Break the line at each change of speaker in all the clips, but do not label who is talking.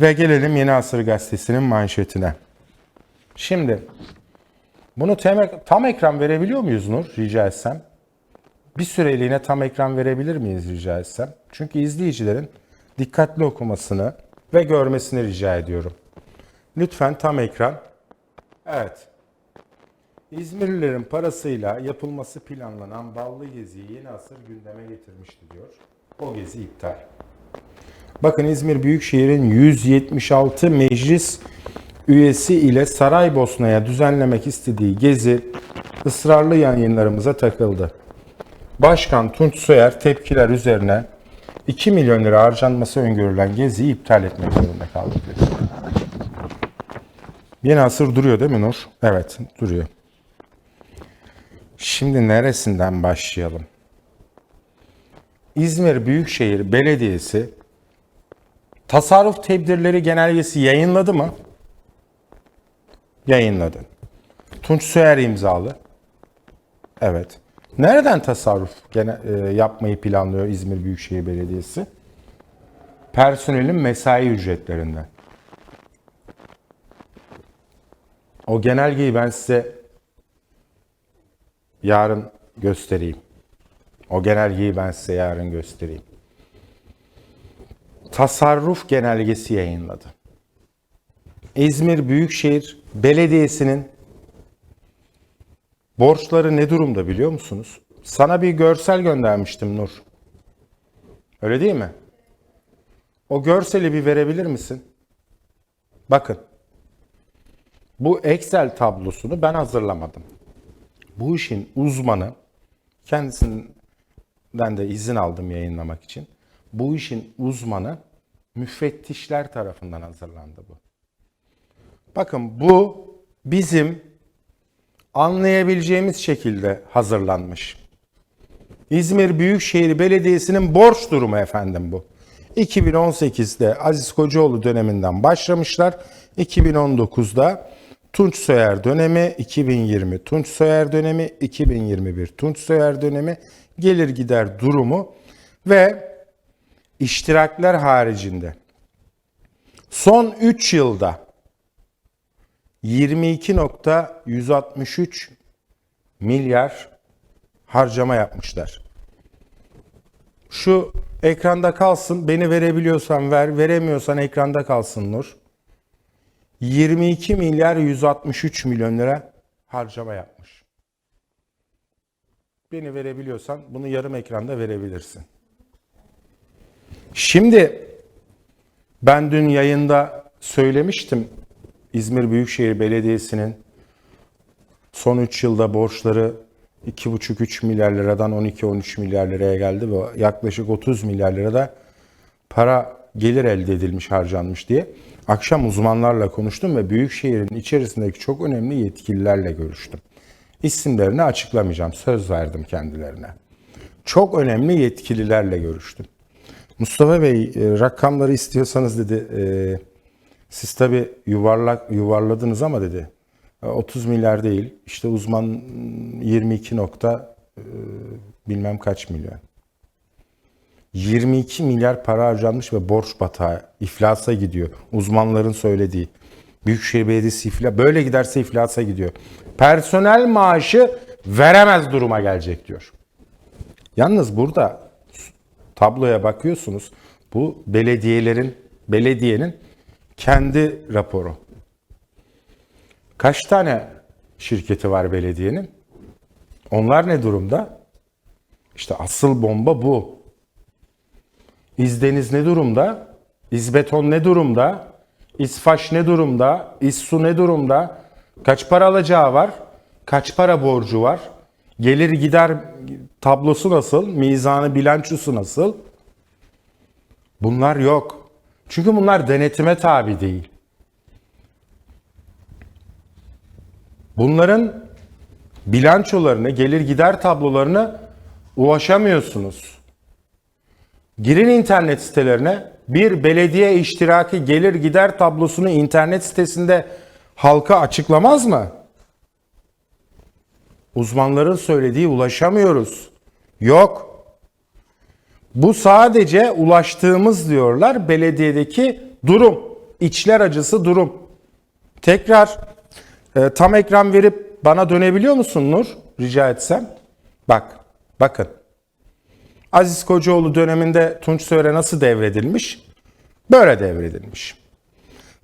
Ve gelelim Yeni Asır Gazetesi'nin manşetine. Şimdi bunu tam, ekran verebiliyor muyuz Nur rica etsem? Bir süreliğine tam ekran verebilir miyiz rica etsem? Çünkü izleyicilerin dikkatli okumasını ve görmesini rica ediyorum. Lütfen tam ekran. Evet. İzmirlilerin parasıyla yapılması planlanan ballı geziyi yeni asır gündeme getirmişti diyor. O gezi iptal. Bakın İzmir Büyükşehir'in 176 meclis üyesi ile Saraybosna'ya düzenlemek istediği gezi ısrarlı yayınlarımıza takıldı. Başkan Tunç Soyer tepkiler üzerine 2 milyon lira harcanması öngörülen geziyi iptal etmek zorunda kaldı. Yeni asır duruyor değil mi Nur? Evet duruyor. Şimdi neresinden başlayalım? İzmir Büyükşehir Belediyesi tasarruf tedbirleri genelgesi yayınladı mı? Yayınladı. Tunç Soyer imzalı. Evet. Nereden tasarruf gene, e, yapmayı planlıyor İzmir Büyükşehir Belediyesi? Personelin mesai ücretlerinden. O genelgeyi ben size yarın göstereyim. O genelgeyi ben size yarın göstereyim. Tasarruf genelgesi yayınladı. İzmir Büyükşehir Belediyesi'nin borçları ne durumda biliyor musunuz? Sana bir görsel göndermiştim Nur. Öyle değil mi? O görseli bir verebilir misin? Bakın. Bu Excel tablosunu ben hazırlamadım. Bu işin uzmanı kendisinden de izin aldım yayınlamak için. Bu işin uzmanı müfettişler tarafından hazırlandı bu. Bakın bu bizim anlayabileceğimiz şekilde hazırlanmış. İzmir Büyükşehir Belediyesi'nin borç durumu efendim bu. 2018'de Aziz Kocaoğlu döneminden başlamışlar. 2019'da Tunç Soyer dönemi, 2020 Tunç Soyer dönemi, 2021 Tunç Soyer dönemi gelir gider durumu ve iştirakler haricinde son 3 yılda 22.163 milyar harcama yapmışlar. Şu ekranda kalsın. Beni verebiliyorsan ver, veremiyorsan ekranda kalsın Nur. 22 milyar 163 milyon lira harcama yapmış. Beni verebiliyorsan bunu yarım ekranda verebilirsin. Şimdi ben dün yayında söylemiştim İzmir Büyükşehir Belediyesi'nin son 3 yılda borçları 2,5-3 milyar liradan 12-13 milyar liraya geldi ve yaklaşık 30 milyar lirada para gelir elde edilmiş, harcanmış diye. Akşam uzmanlarla konuştum ve Büyükşehir'in içerisindeki çok önemli yetkililerle görüştüm. İsimlerini açıklamayacağım, söz verdim kendilerine. Çok önemli yetkililerle görüştüm. Mustafa Bey e, rakamları istiyorsanız dedi e, siz tabi yuvarlak yuvarladınız ama dedi e, 30 milyar değil işte uzman 22 nokta e, bilmem kaç milyon. 22 milyar para harcanmış ve borç batağı iflasa gidiyor. Uzmanların söylediği. Büyükşehir Belediyesi iflas böyle giderse iflasa gidiyor. Personel maaşı veremez duruma gelecek diyor. Yalnız burada tabloya bakıyorsunuz. Bu belediyelerin belediyenin kendi raporu. Kaç tane şirketi var belediyenin? Onlar ne durumda? İşte asıl bomba bu. İzdeniz ne durumda? İzbeton ne durumda? İsfaş ne durumda? İssu ne durumda? Kaç para alacağı var? Kaç para borcu var? Gelir gider tablosu nasıl? Mizanı bilançosu nasıl? Bunlar yok. Çünkü bunlar denetime tabi değil. Bunların bilançolarını, gelir gider tablolarını ulaşamıyorsunuz. Girin internet sitelerine bir belediye iştiraki gelir gider tablosunu internet sitesinde halka açıklamaz mı? Uzmanların söylediği ulaşamıyoruz. Yok. Bu sadece ulaştığımız diyorlar belediyedeki durum. içler acısı durum. Tekrar e, tam ekran verip bana dönebiliyor musun Nur? Rica etsem. Bak, bakın. Aziz Kocaoğlu döneminde Tunç Soyer'e nasıl devredilmiş? Böyle devredilmiş.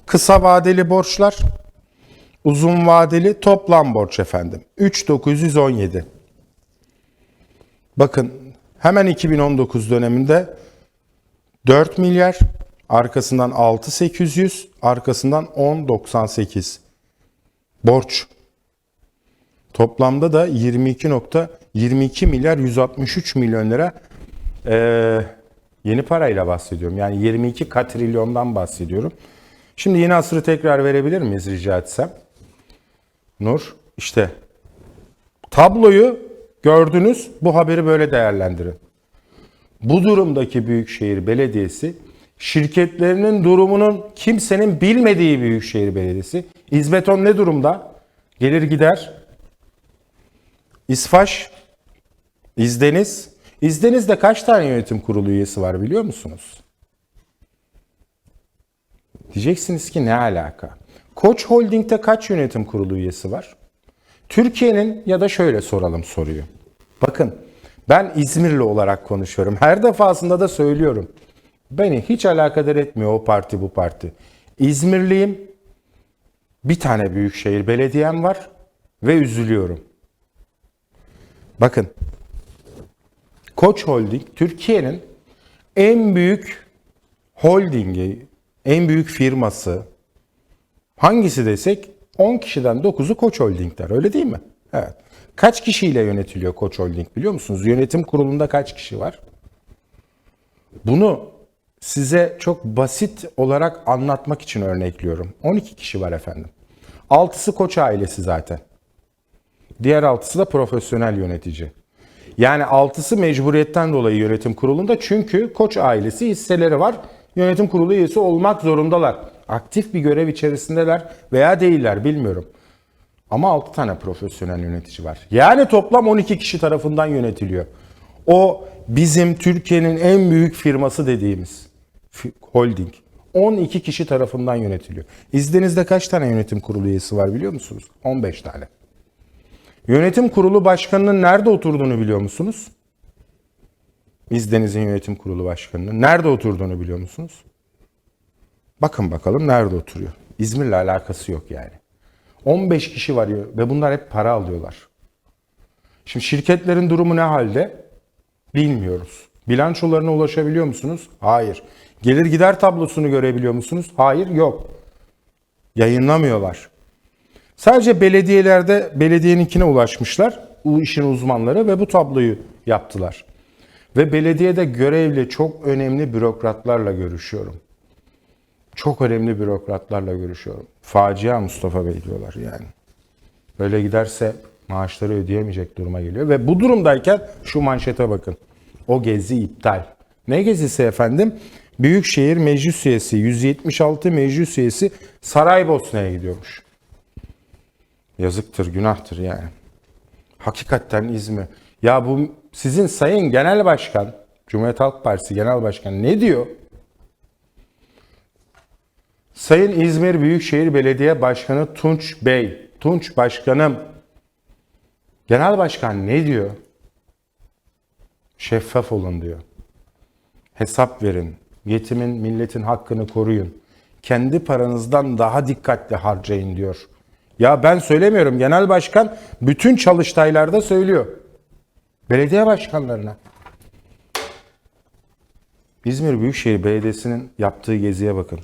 Kısa vadeli borçlar, uzun vadeli toplam borç efendim. 3917. Bakın hemen 2019 döneminde 4 milyar, arkasından 6800, arkasından 1098 borç. Toplamda da 22.22 milyar 163 milyon lira eee, yeni parayla bahsediyorum. Yani 22 katrilyondan bahsediyorum. Şimdi yeni asırı tekrar verebilir miyiz rica etsem? Nur, işte tabloyu gördünüz, bu haberi böyle değerlendirin. Bu durumdaki Büyükşehir Belediyesi şirketlerinin durumunun kimsenin bilmediği Büyükşehir Belediyesi. İzbeton ne durumda? Gelir gider. İsfaş, İzdeniz. İzdeniz'de kaç tane yönetim kurulu üyesi var biliyor musunuz? Diyeceksiniz ki ne alaka? Koç Holding'de kaç yönetim kurulu üyesi var? Türkiye'nin ya da şöyle soralım soruyu. Bakın ben İzmirli olarak konuşuyorum. Her defasında da söylüyorum. Beni hiç alakadar etmiyor o parti bu parti. İzmirliyim. Bir tane büyükşehir belediyem var ve üzülüyorum. Bakın. Koç Holding Türkiye'nin en büyük holdingi, en büyük firması, Hangisi desek 10 kişiden 9'u Koç Holding'ler öyle değil mi? Evet. Kaç kişiyle yönetiliyor Koç Holding biliyor musunuz? Yönetim kurulunda kaç kişi var? Bunu size çok basit olarak anlatmak için örnekliyorum. 12 kişi var efendim. 6'sı Koç ailesi zaten. Diğer 6'sı da profesyonel yönetici. Yani 6'sı mecburiyetten dolayı yönetim kurulunda çünkü Koç ailesi hisseleri var. Yönetim kurulu üyesi olmak zorundalar. Aktif bir görev içerisindeler veya değiller bilmiyorum. Ama 6 tane profesyonel yönetici var. Yani toplam 12 kişi tarafından yönetiliyor. O bizim Türkiye'nin en büyük firması dediğimiz holding. 12 kişi tarafından yönetiliyor. İzninizde kaç tane yönetim kurulu üyesi var biliyor musunuz? 15 tane. Yönetim kurulu başkanının nerede oturduğunu biliyor musunuz? İzdeniz'in yönetim kurulu başkanının nerede oturduğunu biliyor musunuz? Bakın bakalım nerede oturuyor. İzmir'le alakası yok yani. 15 kişi var ve bunlar hep para alıyorlar. Şimdi şirketlerin durumu ne halde? Bilmiyoruz. Bilançolarına ulaşabiliyor musunuz? Hayır. Gelir gider tablosunu görebiliyor musunuz? Hayır, yok. Yayınlamıyorlar. Sadece belediyelerde belediyeninkine ulaşmışlar. Bu işin uzmanları ve bu tabloyu yaptılar. Ve belediyede görevli çok önemli bürokratlarla görüşüyorum. Çok önemli bürokratlarla görüşüyorum. Facia Mustafa Bey diyorlar yani. Böyle giderse maaşları ödeyemeyecek duruma geliyor. Ve bu durumdayken şu manşete bakın. O gezi iptal. Ne gezisi efendim? Büyükşehir Meclis Üyesi, 176 meclis üyesi Saraybosna'ya gidiyormuş. Yazıktır, günahtır yani. Hakikaten İzmir. Ya bu sizin Sayın Genel Başkan, Cumhuriyet Halk Partisi Genel Başkanı ne diyor? Sayın İzmir Büyükşehir Belediye Başkanı Tunç Bey, Tunç Başkanım, Genel Başkan ne diyor? Şeffaf olun diyor. Hesap verin. Yetimin, milletin hakkını koruyun. Kendi paranızdan daha dikkatli harcayın diyor. Ya ben söylemiyorum. Genel Başkan bütün çalıştaylarda söylüyor. Belediye başkanlarına. İzmir Büyükşehir Belediyesi'nin yaptığı geziye bakın.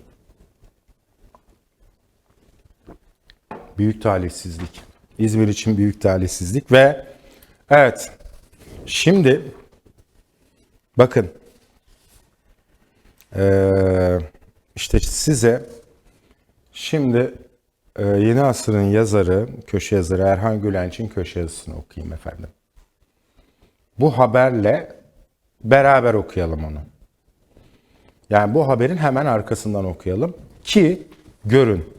Büyük talihsizlik. İzmir için büyük talihsizlik ve evet şimdi bakın ee, işte size şimdi ee, Yeni Asır'ın yazarı, köşe yazarı Erhan Gülenç'in köşe yazısını okuyayım efendim. Bu haberle beraber okuyalım onu. Yani bu haberin hemen arkasından okuyalım ki görün.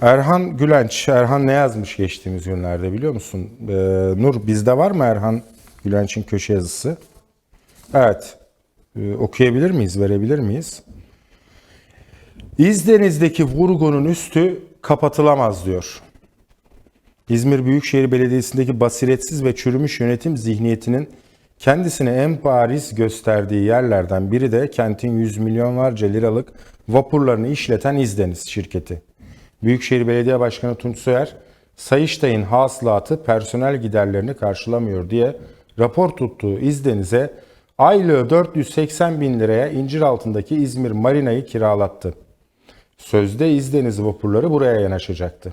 Erhan Gülenç, Erhan ne yazmış geçtiğimiz günlerde biliyor musun? Ee, Nur bizde var mı Erhan Gülenç'in köşe yazısı? Evet. Ee, okuyabilir miyiz, verebilir miyiz? İzdeniz'deki vurgunun üstü kapatılamaz diyor. İzmir Büyükşehir Belediyesi'ndeki basiretsiz ve çürümüş yönetim zihniyetinin kendisine en bariz gösterdiği yerlerden biri de kentin yüz milyonlarca liralık vapurlarını işleten İzdeniz şirketi. Büyükşehir Belediye Başkanı Tunç Soyer, Sayıştay'ın hasılatı personel giderlerini karşılamıyor diye rapor tuttuğu İzdeniz'e aylığı 480 bin liraya incir altındaki İzmir Marina'yı kiralattı. Sözde İzdeniz vapurları buraya yanaşacaktı.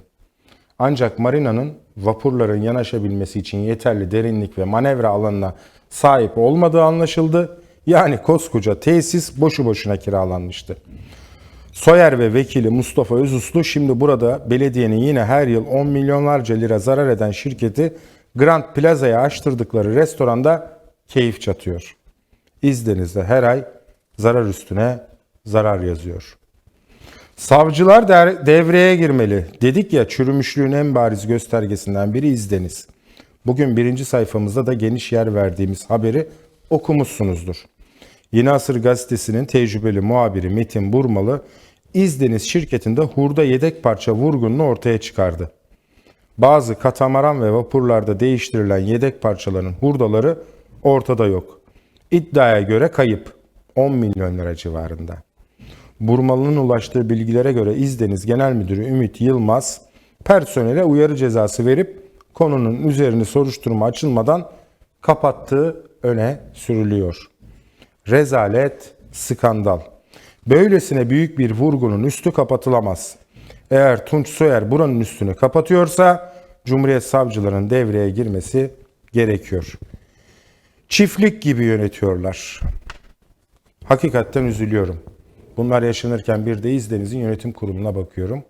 Ancak marinanın vapurların yanaşabilmesi için yeterli derinlik ve manevra alanına sahip olmadığı anlaşıldı. Yani koskoca tesis boşu boşuna kiralanmıştı. Soyer ve vekili Mustafa Özuslu şimdi burada belediyenin yine her yıl 10 milyonlarca lira zarar eden şirketi Grand Plaza'ya açtırdıkları restoranda keyif çatıyor. İzdeniz'de her ay zarar üstüne zarar yazıyor. Savcılar devreye girmeli. Dedik ya çürümüşlüğün en bariz göstergesinden biri izdeniz. Bugün birinci sayfamızda da geniş yer verdiğimiz haberi okumuşsunuzdur. Yeni Asır gazetesinin tecrübeli muhabiri Metin Burmalı, İzdeniz şirketinde hurda yedek parça vurgununu ortaya çıkardı. Bazı katamaran ve vapurlarda değiştirilen yedek parçaların hurdaları ortada yok. İddiaya göre kayıp 10 milyon lira civarında. Burmalı'nın ulaştığı bilgilere göre İzdeniz Genel Müdürü Ümit Yılmaz personele uyarı cezası verip konunun üzerini soruşturma açılmadan kapattığı öne sürülüyor. Rezalet, skandal. Böylesine büyük bir vurgunun üstü kapatılamaz. Eğer Tunç Soyer buranın üstünü kapatıyorsa Cumhuriyet savcılarının devreye girmesi gerekiyor. Çiftlik gibi yönetiyorlar. Hakikaten üzülüyorum. Bunlar yaşanırken bir de İzdeniz'in yönetim kuruluna bakıyorum.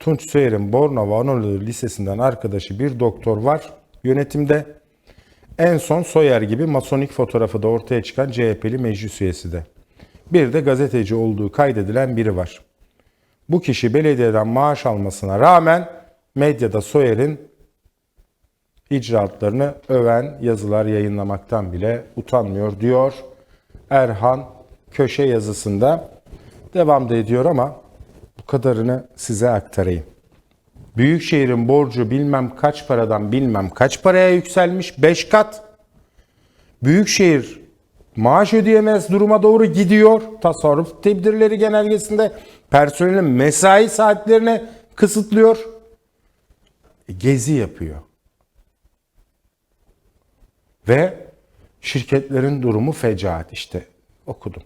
Tunç Soyer'in Bornova Anadolu Lisesi'nden arkadaşı bir doktor var yönetimde. En son Soyer gibi masonik fotoğrafı da ortaya çıkan CHP'li meclis üyesi de. Bir de gazeteci olduğu kaydedilen biri var. Bu kişi belediyeden maaş almasına rağmen medyada Soyer'in icraatlarını öven yazılar yayınlamaktan bile utanmıyor diyor Erhan köşe yazısında. Devam da ediyor ama bu kadarını size aktarayım. Büyükşehir'in borcu bilmem kaç paradan bilmem kaç paraya yükselmiş 5 kat. Büyükşehir maaş ödeyemez duruma doğru gidiyor. Tasarruf tedbirleri genelgesinde personelin mesai saatlerini kısıtlıyor. E, Gezi yapıyor. Ve şirketlerin durumu fecaat işte okudum.